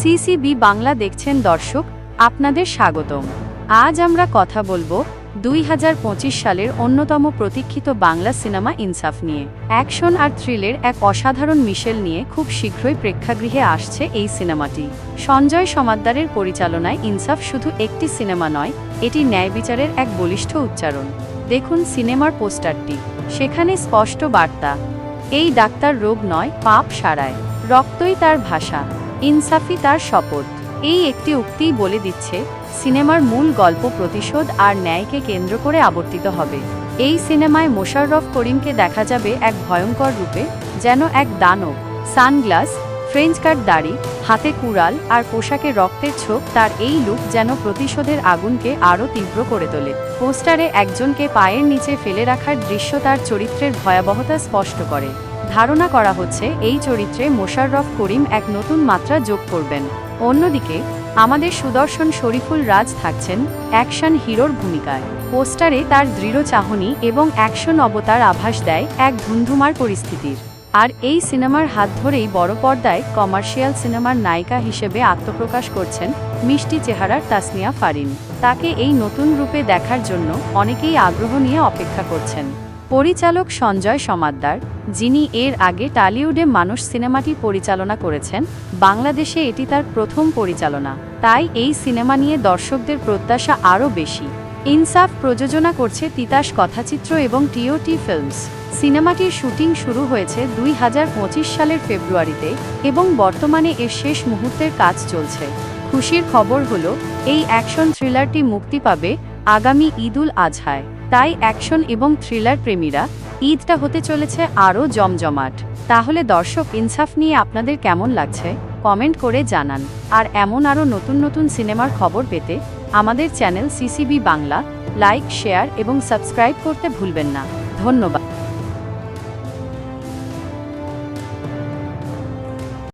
CCB Bangla দেখছেন দর্শক, আপনাদের স্বাগতম। আজ আমরা কথা বলব দুই হাজার পঁচিশ সালের অন্যতম প্রতীক্ষিত বাংলা সিনেমা ইনসাফ নিয়ে। অ্যাকশন আর থ্রিলের এক অসাধারণ মিশেল নিয়ে খুব শীঘ্রই প্রেক্ষাগৃহে আসছে এই সিনেমাটি। সঞ্জয় সমাদ্দারের পরিচালনায় ইনসাফ শুধু একটি সিনেমা নয়, এটি ন্যায় বিচারের এক বলিষ্ঠ উচ্চারণ। দেখুন সিনেমার পোস্টারটি। সেখানে স্পষ্ট বার্তা, এই ডাক্তার রোগ নয়, পাপ সারায়। রক্তই তার ভাষা। ইনসাফি তার শপথ। এই একটি উক্তিই বলে দিচ্ছে, সিনেমার মূল গল্প প্রতিশোধ আর ন্যায়কে কেন্দ্র করে আবর্তিত হবে। এই সিনেমায় মোশাররফ করিমকে দেখা যাবে এক ভয়ঙ্কর রূপে, যেন এক দানব। সানগ্লাস, ফ্রেঞ্চ কাট দাড়ি, হাতে কুড়াল আর পোশাকে রক্তের ছোপ তার এই লুক যেন প্রতিশোধের আগুনকে আরও তীব্র করে তোলে। পোস্টারে একজনকে পায়ের নিচে ফেলে রাখার দৃশ্য তার চরিত্রের ভয়াবহতা স্পষ্ট করে। ধারণা করা হচ্ছে এই চরিত্রে মোশাররফ করিম এক নতুন মাত্রা যোগ করবেন। অন্যদিকে, আমাদের সুদর্শন শরীফুল রাজ থাকছেন অ্যাকশন হিরোর ভূমিকায়। পোস্টারে তার দৃঢ় চাহনি এবং অ্যাকশন অবতার আভাস দেয় এক ধুন্ধুমার পরিস্থিতির। আর এই সিনেমার হাত ধরেই বড় পর্দায় কমার্শিয়াল সিনেমার নায়িকা হিসেবে আত্মপ্রকাশ করছেন মিষ্টি চেহারার তাসনিয়া ফারিন। তাকে এই নতুন রূপে দেখার জন্য অনেকেই আগ্রহ নিয়ে অপেক্ষা করছেন। পরিচালক সঞ্জয় সমাদ্দার, যিনি এর আগে টালিউডে মানুষ সিনেমাটি পরিচালনা করেছেন, বাংলাদেশে এটি তার প্রথম পরিচালনা। তাই এই সিনেমা নিয়ে দর্শকদের প্রত্যাশা আরও বেশি। ইনসাফ প্রযোজনা করছে তিতাস কথাচিত্র এবং টিওটি ফিল্মস। সিনেমাটির শুটিং শুরু হয়েছে দুই হাজার পঁচিশ সালের ফেব্রুয়ারিতে এবং বর্তমানে এর শেষ মুহূর্তের কাজ চলছে। খুশির খবর হলো, এই অ্যাকশন থ্রিলারটি মুক্তি পাবে আগামী ঈদুল আজহায়। তাই অ্যাকশন এবং থ্রিলার প্রেমীরা ঈদটা হতে চলেছে আরও জমজমাট। তাহলে দর্শক, ইনসাফ নিয়ে আপনাদের কেমন লাগছে? কমেন্ট করে জানান। আর এমন আরও নতুন নতুন সিনেমার খবর পেতে আমাদের channel CCB Bangla, like, share এবং সাবস্ক্রাইব করতে ভুলবেন না। ধন্যবাদ।